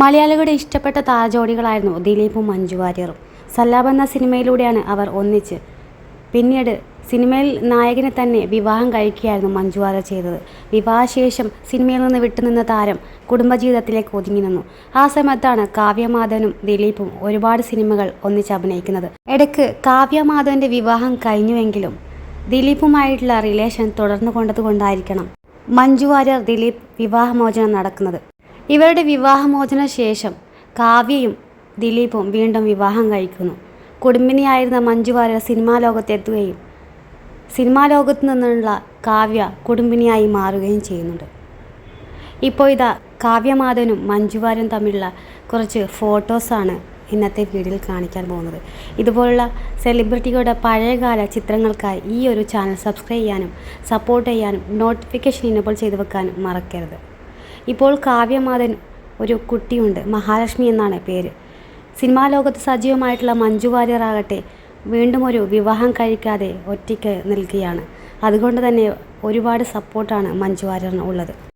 മലയാളികളുടെ ഇഷ്ടപ്പെട്ട താരജോഡികളായിരുന്നു ദിലീപും മഞ്ജു വാര്യറും. സല്ലാബ് എന്ന സിനിമയിലൂടെയാണ് അവർ ഒന്നിച്ച്. പിന്നീട് സിനിമയിൽ നായകനെ തന്നെ വിവാഹം കഴിക്കുകയായിരുന്നു മഞ്ജു വാര്യർ ചെയ്തത്. വിവാഹശേഷം സിനിമയിൽ നിന്ന് വിട്ടുനിന്ന താരം കുടുംബജീവിതത്തിലേക്ക് ഒതുങ്ങി നിന്നു. ആ സമയത്താണ് കാവ്യമാധവനും ദിലീപും ഒരുപാട് സിനിമകൾ ഒന്നിച്ച് അഭിനയിക്കുന്നത്. ഇടയ്ക്ക് കാവ്യമാധവന്റെ വിവാഹം കഴിഞ്ഞുവെങ്കിലും ദിലീപുമായിട്ടുള്ള റിലേഷൻ തുടർന്നു കൊണ്ടതുകൊണ്ടായിരിക്കണം മഞ്ജു വാര്യർ ദിലീപ് വിവാഹമോചനം നടക്കുന്നത്. ഇവരുടെ വിവാഹമോചന ശേഷം കാവ്യയും ദിലീപും വീണ്ടും വിവാഹം കഴിക്കുന്നു. കുടുംബിനിയായിരുന്ന മഞ്ജു വാര്യർ സിനിമാ ലോകത്തെത്തുകയും സിനിമാ ലോകത്തു നിന്നുള്ള കാവ്യ കുടുംബിനിയായി മാറുകയും ചെയ്യുന്നുണ്ട്. ഇപ്പോൾ ഇതാ കാവ്യമാധവനും മഞ്ജു വാര്യരും തമ്മിലുള്ള കുറച്ച് ഫോട്ടോസാണ് ഇന്നത്തെ വീഡിയോയിൽ കാണിക്കാൻ പോകുന്നത്. ഇതുപോലുള്ള സെലിബ്രിറ്റികളുടെ പഴയകാല ചിത്രങ്ങൾക്കായി ഈ ഒരു ചാനൽ സബ്സ്ക്രൈബ് ചെയ്യാനും സപ്പോർട്ട് ചെയ്യാനും നോട്ടിഫിക്കേഷൻ ഇനേബിൾ ചെയ്തു വെക്കാനും മറക്കരുത്. ഇപ്പോൾ കാവ്യമാധവൻ ഒരു കുട്ടിയുണ്ട്. മഹാലക്ഷ്മി എന്നാണ് പേര്. സിനിമാ ലോകത്ത് സജീവമായിട്ടുള്ള മഞ്ജു വാര്യർ ആകട്ടെ വീണ്ടും ഒരു വിവാഹം കഴിക്കാതെ ഒറ്റയ്ക്ക് നിൽക്കുകയാണ്. അതുകൊണ്ട് തന്നെ ഒരുപാട് സപ്പോർട്ടാണ് മഞ്ജു വാര്യറിന് ഉള്ളത്.